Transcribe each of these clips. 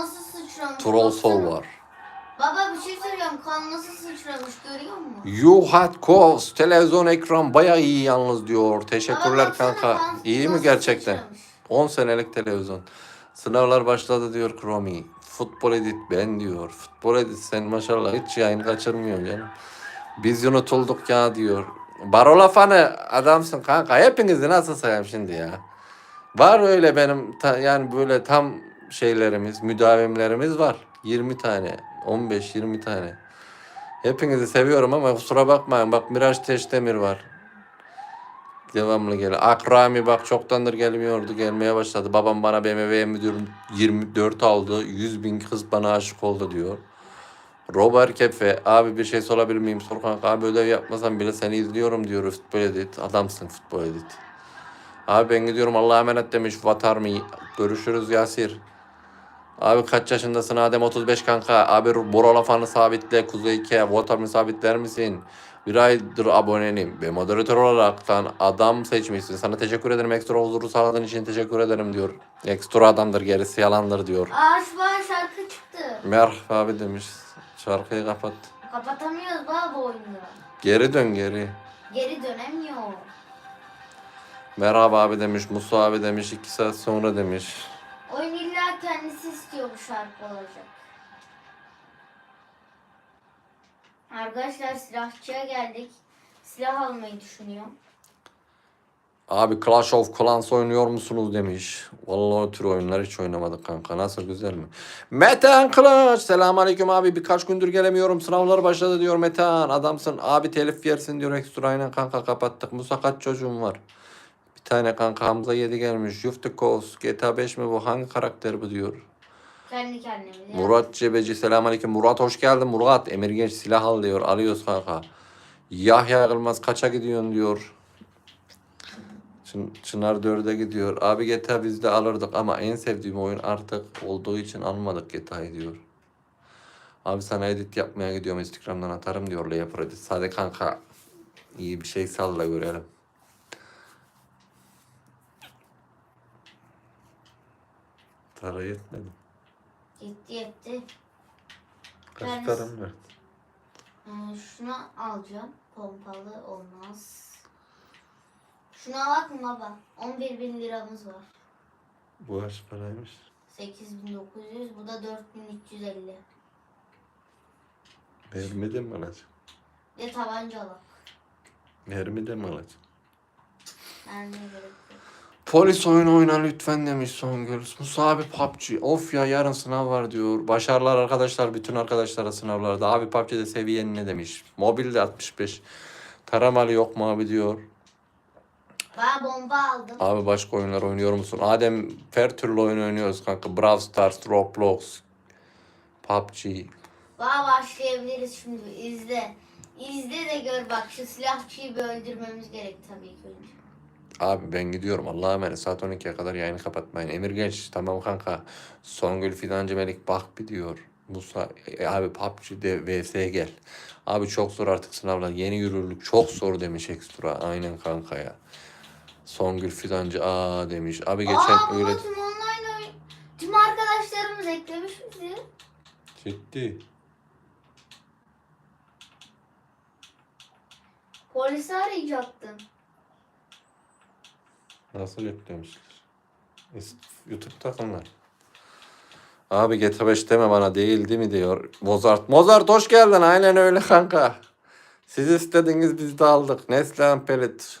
nasıl sıçramış? Troll Soul baksana. var. Baba bir şey söylüyorum. Kan nasıl sıçramış görüyor musun? Cause. Televizyon ekran bayağı iyi yalnız diyor. Baba Teşekkürler baksana, kanka. kan İyi mi nasıl gerçekten? sıçramış? 10 senelik televizyon. Sınavlar başladı diyor Kromi. Futbol edit ben diyor. Futbol edit sen maşallah hiç yayın kaçırmıyorsun canım. Biz unutulduk ya diyor. Barola fanı adamsın kanka. Hepinizi nasıl sayayım şimdi ya. Var öyle benim ta- yani böyle tam şeylerimiz, müdavimlerimiz var. 20 tane, 15-20 tane. Hepinizi seviyorum ama kusura bakmayın. Bak Miraç Teşdemir var. Devamlı geliyor. Akrami bak çoktandır gelmiyordu. Gelmeye başladı. Babam bana BMW müdür 24 aldı. 100 bin kız bana aşık oldu diyor. Robert Kefe. Abi bir şey sorabilir miyim? Sor kanka. Abi ödev yapmasam bile seni izliyorum diyor. Futbol edit. Adamsın futbol edit. Abi ben gidiyorum Allah'a emanet demiş. Vatar mı? Görüşürüz Yasir. Abi kaç yaşındasın Adem 35 kanka. Abi Borola fanı sabitle. Kuzey 2. Vatar sabitler misin? Bir aydır abonenim ve moderatör olaraktan adam seçmişsin. Sana teşekkür ederim. Ekstra huzuru sağladığın için teşekkür ederim diyor. Ekstra adamdır gerisi yalandır diyor. Aa şu şarkı çıktı. Merhaba abi demiş. Şarkıyı kapat. Kapatamıyoruz baba bu oyunu. Geri dön geri. Geri dönemiyor. Merhaba abi demiş. Musa abi demiş. iki saat sonra demiş. İstiyor bu şarkı olacak. Arkadaşlar silahçıya geldik. Silah almayı düşünüyorum. Abi Clash of Clans oynuyor musunuz demiş. Vallahi tür oyunlar hiç oynamadık kanka. Nasıl güzel mi? Metehan Kılıç. Selamünaleyküm abi. Birkaç gündür gelemiyorum. Sınavlar başladı diyor Metehan. Adamsın. Abi telif yersin diyor. Ekstra aynen kanka kapattık. Musa kaç çocuğum var? Bir tane kanka Hamza 7 gelmiş. Yuftikos. GTA 5 mi bu? Hangi karakter bu diyor. Kendi kendimize. Murat Cebeci. Selamünaleyküm. Murat hoş geldin Murat. Emir Genç silah al diyor. Alıyoruz kanka. Yahya Yılmaz kaça gidiyorsun diyor. Çın, Çınar 4'e gidiyor. Abi GTA biz de alırdık ama en sevdiğim oyun artık olduğu için almadık GTA'yı diyor. Abi sana edit yapmaya gidiyorum Instagram'dan atarım diyor Layup edit. Sade kanka iyi bir şey salla görelim. Para yetmedi. Gitti yetti. Kaç Ben- param var? Ee, şunu alacağım. Pompalı olmaz. Şunu alak mı baba? 11 bin liramız var. Bu kaç paraymış? 8900 bu da 4350. Mermi de mi alacağım? Bir de tabanca alak. Mermi de mi alacağım? Ne gerek yok. Polis oyunu oyna lütfen demiş Songül. Musa abi PUBG. Of ya yarın sınav var diyor. Başarılar arkadaşlar. Bütün arkadaşlara sınavlarda. Abi PUBG'de seviyen ne demiş. Mobilde 65. Taramalı yok mu abi diyor. Ben bomba aldım. Abi başka oyunlar oynuyor musun? Adem her türlü oyun oynuyoruz kanka. Brawl Stars, Roblox, PUBG. Bana başlayabiliriz şimdi. İzle. İzle de gör bak şu silahçıyı bir öldürmemiz gerek tabii ki önce. Abi ben gidiyorum. Allah'a emanet. Saat 12'ye kadar yayını kapatmayın. Emir Genç. Tamam kanka. Songül Fidancı Melik bak bir diyor. Musa e, abi PUBG'de vs gel. Abi çok zor artık sınavlar. Yeni yürürlük çok zor demiş ekstra. Aynen kanka ya. Songül Fidancı aa demiş. Abi geçen Aa öyle... tüm online oyun. Tüm arkadaşlarımız eklemiş bizi. Ciddi. Polisi arayacaktım. Nasıl yüklemişler? İst- YouTube takımlar. Abi GTA 5 deme bana değil değil mi diyor. Mozart. Mozart hoş geldin. Aynen öyle kanka. Siz istediniz biz de aldık. Neslihan Pelit.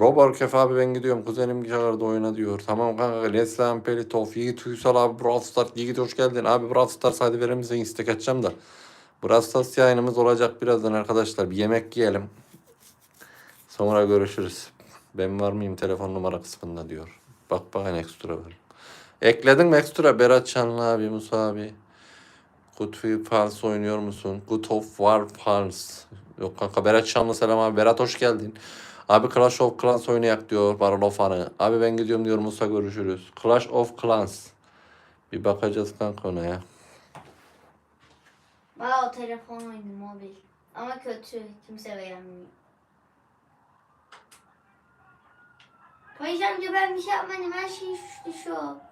Robert Kef abi ben gidiyorum. Kuzenim çağırdı oyuna diyor. Tamam kanka. Neslihan Pelit of. Yiğit Uysal abi Brawl Stars. Yiğit hoş geldin. Abi Brawl Stars hadi verir misin? İstek açacağım da. Brawl Stars yayınımız olacak birazdan arkadaşlar. Bir yemek yiyelim. Sonra görüşürüz. Ben var mıyım telefon numara kısmında diyor. Bak bakın ekstra var. Ekledin mi ekstra? Berat Çanlı abi, Musa abi. Of Pals oynuyor musun? Good of War Pals. Yok kanka Berat Çanlı selam abi. Berat hoş geldin. Abi Clash of Clans oynayak diyor Baron of Fanı. Abi ben gidiyorum diyor Musa görüşürüz. Clash of Clans. Bir bakacağız kanka ona ya. Bana o telefon oyunu mobil. Ama kötü. Kimse beğenmiyor. Amca ben bir şey yapmadım. Her şey suçlu şu.